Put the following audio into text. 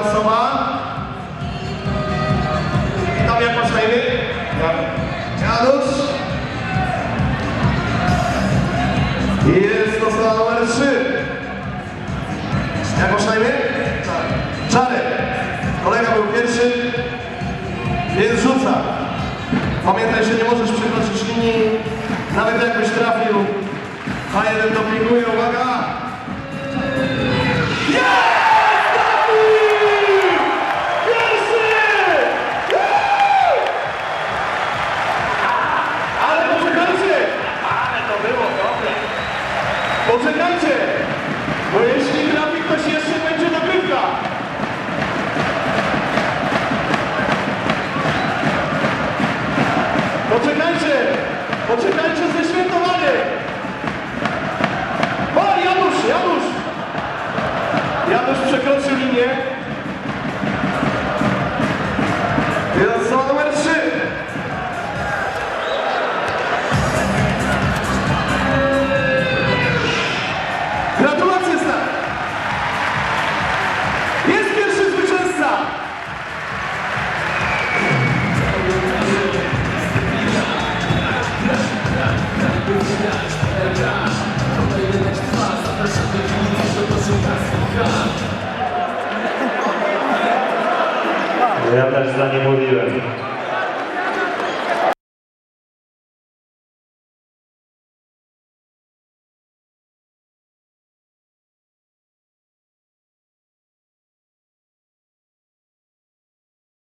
osoba. Tam jak masz na imię? Janusz. Jest to osoba numer 3. Jak masz na imię? Czarek. Kolega był pierwszy, więc rzuca. Pamiętaj, że nie możesz przekroczyć linii, nawet jakbyś trafił. H1 dopinguje, uwaga! Poczekajcie! Bo jeśli trafi ktoś jeszcze, będzie nagrywka! Poczekajcie! Poczekajcie ze świętowaniem! O, Janusz, Janusz! Janusz przekroczył linię. Ja też za nie mówiłem.